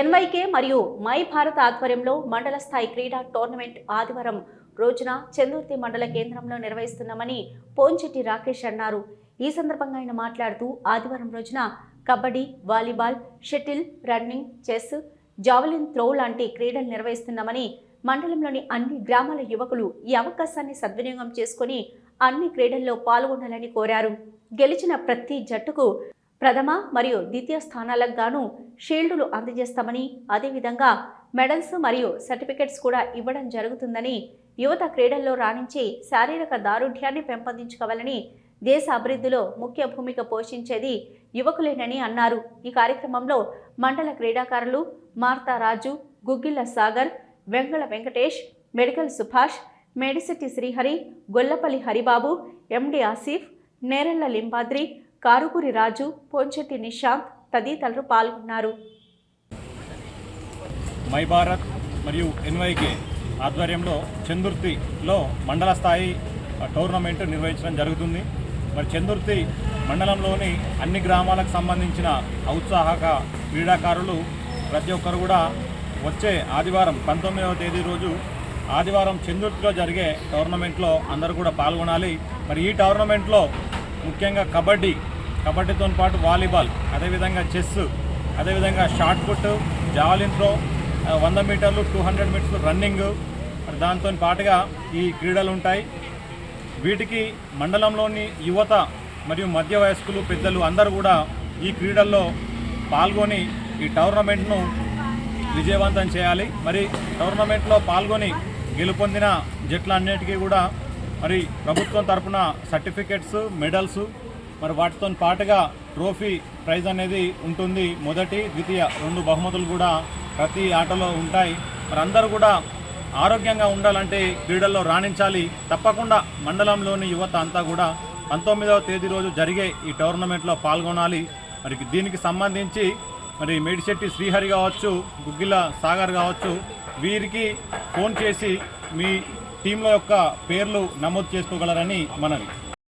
NYK మరియు my Bharat ఆధ్వర్యంలో మండల స్థాయి క్రీడా టోర్నమెంట్ ఆదివారం రోజున చందుర్తి మండల కేంద్రంలో నిర్వహిస్తున్నామని పోంచెట్టి రాకేష్ అన్నారు. ఈ సందర్భంగా ఆయన మాట్లాడుతూ ఆదివారం రోజున kabaddi volleyball shuttle running chess javelin throw లాంటి క్రీడలు నిర్వహిస్తున్నామని మండలంలోని అన్ని గ్రామాల యువకులు ఈ అవకాశాన్ని సద్వినియోగం చేసుకుని అన్ని క్రీడల్లో పాల్గొనాలని కోరారు. గెలిచిన ప్రతి జట్టుకు ప్రథమ మరియు ద్వితీయ స్థానాలకు గాను షీల్డులు అందజేస్తామని అదేవిధంగా మెడల్స్ మరియు సర్టిఫికెట్స్ కూడా ఇవ్వడం జరుగుతుందని యువత క్రీడల్లో రాణించి శారీరక దారుఢ్యాన్ని పెంపొందించుకోవాలని దేశ అభివృద్ధిలో ముఖ్య భూమిక పోషించేది యువకులేనని అన్నారు. ఈ కార్యక్రమంలో మండల క్రీడాకారులు Martha Raju Guggilla Sagar Vengala Venkatesh medical Subhash Medisetti Srihari Gollapalli Haribabu MD Asif Nerella Limbadri Karukuri Raju Ponchetti Nishant తదితరులు పాల్గొన్నారు. మై భారత్ మరియు ఎన్వైకే ఆధ్వర్యంలో చందుర్తిలో మండల స్థాయి టోర్నమెంట్ నిర్వహించడం జరుగుతుంది. మరి చందుర్తి మండలంలోని అన్ని గ్రామాలకు సంబంధించిన ఔత్సాహక క్రీడాకారులు ప్రతి ఒక్కరు కూడా వచ్చే ఆదివారం పంతొమ్మిదవ తేదీ రోజు ఆదివారం చందుర్తిలో జరిగే టోర్నమెంట్లో అందరూ కూడా పాల్గొనాలి. మరి ఈ టోర్నమెంట్లో ముఖ్యంగా కబడ్డీ కబడ్డీతో పాటు వాలీబాల్ అదేవిధంగా చెస్ అదేవిధంగా షార్ట్ పుట్ జావలిన్ త్రో వంద మీటర్లు టూ హండ్రెడ్ మీటర్లు రన్నింగ్. మరి దాంతో పాటుగా ఈ క్రీడలు ఉంటాయి. వీటికి మండలంలోని యువత మరియు మధ్య వయస్కులు పెద్దలు అందరూ కూడా ఈ క్రీడల్లో పాల్గొని ఈ టోర్నమెంట్ను విజయవంతం చేయాలి. మరి టోర్నమెంట్లో పాల్గొని గెలుపొందిన జట్లన్నిటికీ కూడా మరి ప్రభుత్వం తరఫున సర్టిఫికెట్స్ మెడల్స్ మరి వాటితో పాటుగా ట్రోఫీ ప్రైజ్ అనేది ఉంటుంది. మొదటి ద్వితీయ రెండు బహుమతులు కూడా ప్రతి ఆటలో ఉంటాయి. మరి అందరూ కూడా ఆరోగ్యంగా ఉండాలంటే క్రీడల్లో రాణించాలి. తప్పకుండా మండలంలోని యువత అంతా కూడా పంతొమ్మిదవ తేదీ రోజు జరిగే ఈ టోర్నమెంట్లో పాల్గొనాలి. మరి దీనికి సంబంధించి మరి మేడిశెట్టి శ్రీహరి కావచ్చు గుగ్గిల సాగర్ కావచ్చు వీరికి ఫోన్ చేసి మీ టీంల యొక్క పేర్లు నమోదు చేసుకోగలరని మనవి.